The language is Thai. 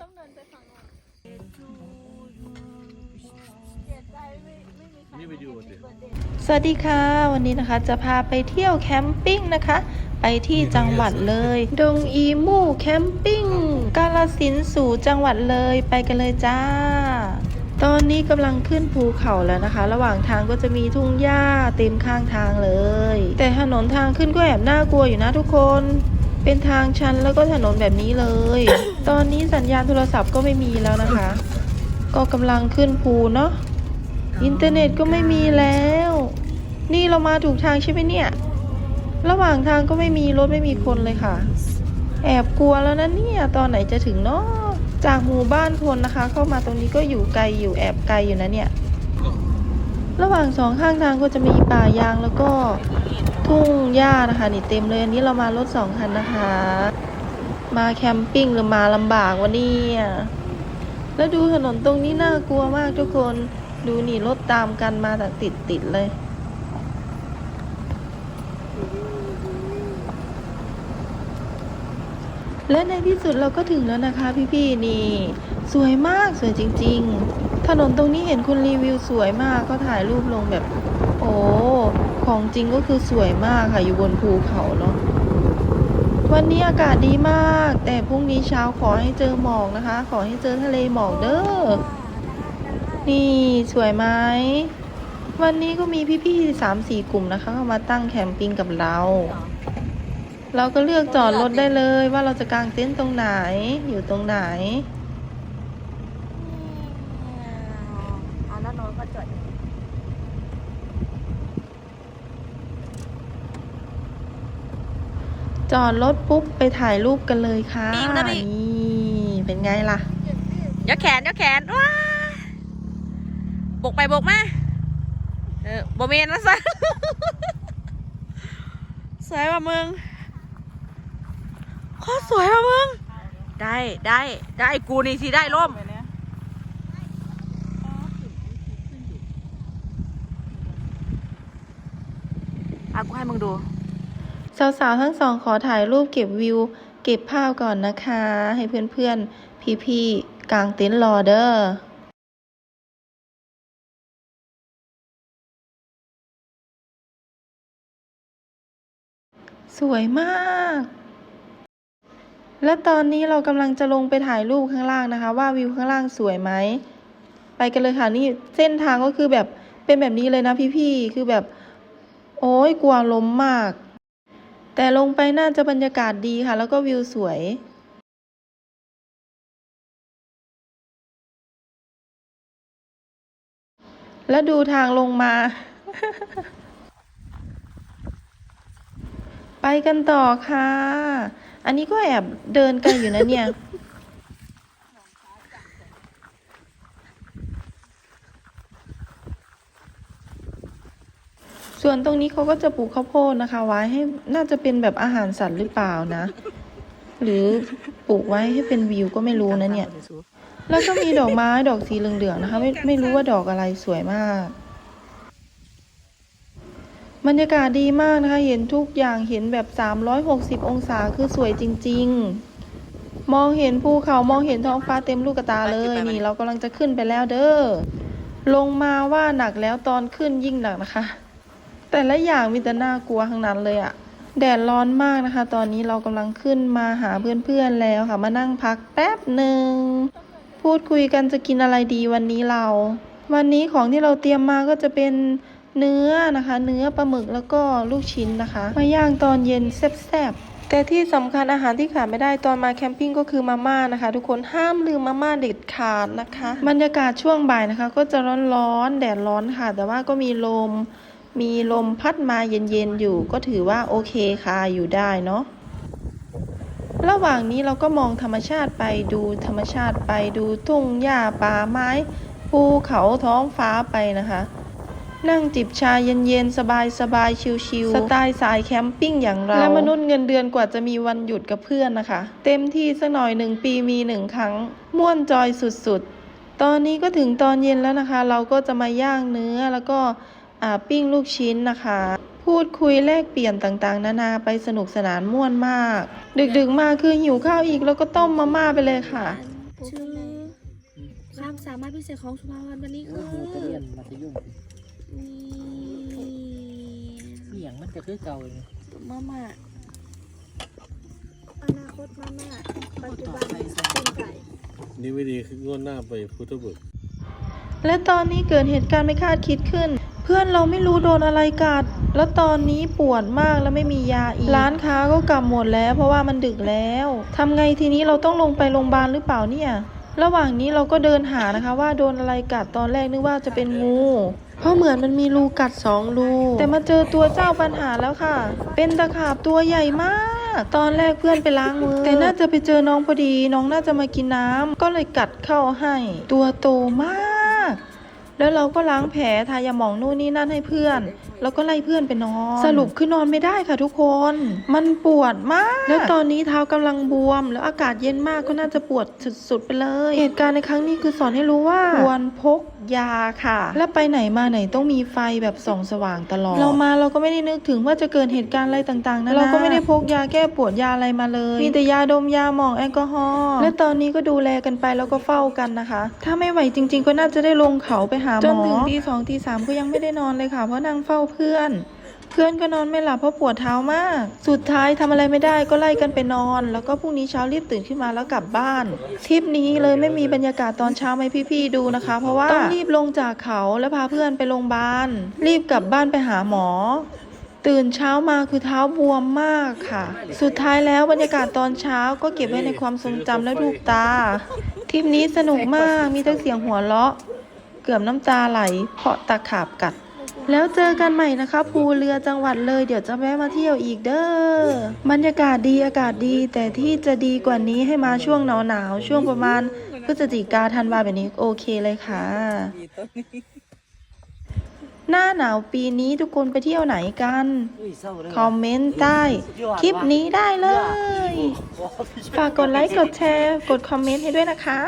ต้องเดินไปฝั่งโน้นเสียใจไม่ไม่มีใครนี่ไปดูสิเดเดย์สวัสดีค่ะ วันนี้นะคะจะพาไปเที่ยวแคมปิ้งนะคะ ไปที่จังหวัดเลย ดงอีมู่แคมปิ้งกาลสินธุ์สู่จังหวัดเลยไปกันเลยจ้า ตอนนี้กำลังขึ้นภูเขาแล้วนะคะ ระหว่างทางก็จะมีทุ่งหญ้าเต็มข้างทางเลย แต่ถนนทางขึ้นก็แอบน่ากลัวอยู่นะทุกคน เป็นทางชันแล้วก็ถนนแบบนี้เลย ตอนนี้สัญญาณโทรศัพท์ก็ไม่มีแล้วนะคะ ก็กำลังขึ้นภูเนาะอินเทอร์เน็ตก็ไม่มีแล้ว นี่เรามาถูกทางใช่ไหมเนี่ย ระหว่างทางก็ไม่มีรถไม่มีคนเลยค่ะ แอบกลัวแล้วนะเนี่ย ตอนไหนจะถึงเนาะ จากหมู่บ้านคนนะคะ เข้ามาตรงนี้ก็อยู่ไกลอยู่แอบไกลอยู่นะเนี่ย ระหว่างสองข้างทางก็จะมีป่ายางแล้วก็ทุ่งหญ้านะคะนี่เต็มเลยอันนี้เรามารถสองคันนะคะ มาแคมปิ้งหรือมาลำบากวะเนี่ยแล้วดูถนนตรงนี้น่ากลัวมากทุกคนดูนี่รถตามกันมาแต่ติดติดเลย และในที่สุดเราก็ถึงแล้วนะคะพี่ๆนี่ สวยมากสวยจริง ๆ ถนนตรงนี้เห็นคนรีวิวสวยมากก็ถ่ายรูปลงแบบ โอ้ของจริงก็คือสวยมากค่ะอยู่บนภูเขาเนาะวันนี้อากาศดีมาก แต่พรุ่งนี้เช้าขอให้เจอหมอกนะคะ ขอให้เจอทะเลหมอกเด้อนี่สวยไหมวันนี้ก็มีพี่ๆสามสี่กลุ่มนะคะเข้ามาตั้งแคมปิ้งกับเรา เราก็เลือกจอดรถได้เลยว่าเราจะกางเต็นท์ตรงไหนอยู่ตรงไหนอ่าแล้วน้องก็จอดจอดรถปุ๊บไปถ่ายรูปกันเลยค่ะปิ้งนะพี่นี่เป็นไงล่ะยกแขนยกแขนว้าบกไปบกมาเออโบเมนแล้วซะสวยว่ะมึง โคตรสวยว่ะมึง ได้ได้ได้กูนี่สิได้ร่ม อะกูให้มึงดู สาวๆ ทั้งสองขอถ่ายรูปเก็บวิว เก็บภาพก่อนนะคะ ให้เพื่อนๆ พี่ๆกางเต็นท์รอเด้อสวยมาก และตอนนี้เรากำลังจะลงไปถ่ายรูปข้างล่างนะคะ ว่าวิวข้างล่างสวยไหม ไปกันเลยค่ะนี่เส้นทางก็คือแบบเป็นแบบนี้เลยนะพี่ๆคือแบบโอ้ยกลัวล้มมาก แต่ลงไปน่าจะบรรยากาศดีค่ะ แล้วก็วิวสวยแล้วดูทางลงมา ไปกันต่อค่ะ อันนี้ก็แอบเดินไกลอยู่นะเนี่ย ส่วนตรงนี้เขาก็จะปลูกข้าวโพดนะคะ ไว้ให้น่าจะเป็นแบบอาหารสัตว์หรือเปล่านะ หรือปลูกไว้ให้เป็นวิวก็ไม่รู้นะเนี่ย แล้วก็มีดอกไม้ดอกสีเหลืองๆนะคะ ไม่ไม่รู้ว่าดอกอะไรสวยมาก บรรยากาศดีมากนะคะ เห็นทุกอย่างเห็นแบบ 360 องศาคือสวยจริง ๆ มองเห็นภูเขามองเห็นท้องฟ้าเต็มลูกตาเลยนี่ เรากำลังจะขึ้นไปแล้วเด้อลงมาว่าหนักแล้วตอนขึ้นยิ่งหนักนะคะ แต่ละอย่างมีแต่น่ากลัวทั้งนั้นเลยอะแดดร้อนมากนะคะ ตอนนี้เรากำลังขึ้นมาหาเพื่อนๆแล้วค่ะ มานั่งพักแป๊บหนึ่งพูดคุยกันจะกินอะไรดีวันนี้เรา วันนี้ของที่เราเตรียมมาก็จะเป็น เนื้อนะคะ เนื้อปลาหมึกแล้วก็ลูกชิ้นนะคะมาย่างตอนเย็นแซ่บๆแต่ที่สำคัญอาหารที่ขาดไม่ได้ตอนมาแคมปิ้งก็คือมาม่านะคะ ทุกคนห้ามลืมมาม่าเด็ดขาดนะคะ บรรยากาศช่วงบ่ายนะคะ ก็จะร้อนๆแดดร้อนค่ะ แต่ว่าก็มีลม มีลมพัดมาเย็นๆอยู่ ก็ถือว่าโอเคค่ะอยู่ได้เนาะระหว่างนี้เราก็มองธรรมชาติไปดูธรรมชาติไปดูทุ่งหญ้าป่าไม้ภูเขาท้องฟ้าไปนะคะ นั่งจิบชาเย็นๆ สบายๆ ชิลๆ สไตล์สายแคมปิ้งอย่างเรา และมนุษย์เงินเดือนกว่าจะมีวันหยุดกับเพื่อนนะคะ เต็มที่สักหน่อยหนึ่งปีมีหนึ่งครั้ง ม่วนจอยสุดๆ ตอนนี้ก็ถึงตอนเย็นแล้วนะคะ เราก็จะมาย่างเนื้อแล้วก็ปิ้งลูกชิ้นนะคะ พูดคุยแลกเปลี่ยนต่างๆ นานาไปสนุกสนานม่วนมาก ดึกๆ มาคือหิวข้าวอีกแล้วก็ต้มมาม่าไปเลยค่ะชื่อความสามารถพิเศษของสุภาพรวันนี้คือ เรียนมัธยมนี่เสียงมันก็คือเก่าเลยมาม่าอนาคตมาม่าปัจจุบันเป็นไก่นี่วิธีคืองวดหน้าไปพุทธบุตรและตอนนี้เกิดเหตุการณ์ไม่คาดคิดขึ้น เพื่อนเราไม่รู้โดนอะไรกัด แล้วตอนนี้ปวดมากแล้วไม่มียาอีก ร้านค้าก็กลับหมดแล้ว เพราะว่ามันดึกแล้วทำไงทีนี้เราต้องลงไปโรงพยาบาลหรือเปล่าเนี่ย ระหว่างนี้เราก็เดินหานะคะว่าโดนอะไรกัดตอนแรกนึกว่าจะเป็นงู เพราะเหมือนมันมีรูกัดสองรู แต่มาเจอตัวเจ้าปัญหาแล้วค่ะ เป็นตะขาบตัวใหญ่มาก ตอนแรกเพื่อนไปล้างมือ แต่น่าจะไปเจอน้องพอดี น้องน่าจะมากินน้ำก็เลยกัดเข้าให้ ตัวโตมาก แล้วเราก็ล้างแผลทายาหมองนู่นนี่นั่นให้เพื่อน แล้วก็ไล่เพื่อนไปนอน สรุปคือนอนไม่ได้ค่ะทุกคน มันปวดมาก แล้วตอนนี้เท้ากำลังบวม แล้วอากาศเย็นมากก็น่าจะปวดสุดๆไปเลย เหตุการณ์ในครั้งนี้คือสอนให้รู้ว่าควรพกยาค่ะ และไปไหนมาไหนต้องมีไฟแบบส่องสว่างตลอด เรามาเราก็ไม่ได้นึกถึงว่าจะเกิดเหตุการณ์อะไรต่างๆนะเราก็ไม่ได้พกยาแก้ปวดยาอะไรมาเลย มีแต่ยาดมยาหมองแอลกอฮอล์และตอนนี้ก็ดูแลกันไปแล้วก็เฝ้ากันนะคะ ถ้าไม่ไหวจริง ๆ ก็น่าจะได้ลงเขาไปหาหมอจนถึงตีสองตีสามก็ยังไม่ได้นอนเลยค่ะเพราะนั่งเฝ้าเพื่อน เพื่อนก็นอนไม่หลับเพราะปวดเท้ามาก สุดท้ายทำอะไรไม่ได้ก็ไล่กันไปนอน แล้วก็พรุ่งนี้เช้ารีบตื่นขึ้นมาแล้วกลับบ้านทริปนี้เลยไม่มีบรรยากาศตอนเช้าให้พี่ๆดูนะคะ เพราะว่าต้องรีบลงจากเขาแล้วพาเพื่อนไปโรงพยาบาลรีบกลับบ้านไปหาหมอตื่นเช้ามาคือเท้าบวมมากค่ะ สุดท้ายแล้วบรรยากาศตอนเช้าก็เก็บไว้ในความทรงจำและลูกตาทริปนี้สนุกมากมีทั้งเสียงหัวเราะ เกือบน้ำตาไหล เพราะตะขาบกัด แล้วเจอกันใหม่นะคะ ภูเรือจังหวัดเลย เดี๋ยวจะแวะมาเที่ยวอีกเด้อบรรยากาศดีอากาศดี แต่ที่จะดีกว่านี้ให้มาช่วงหนาวหนาวช่วงประมาณพฤศจิกาธันวาแบบนี้โอเคเลยค่ะ หน้าหนาวปีนี้ทุกคนไปเที่ยวไหนกัน คอมเมนต์ใต้คลิปนี้ได้เลย ฝากกดไลค์กดแชร์ กดคอมเมนต์ให้ด้วยนะคะ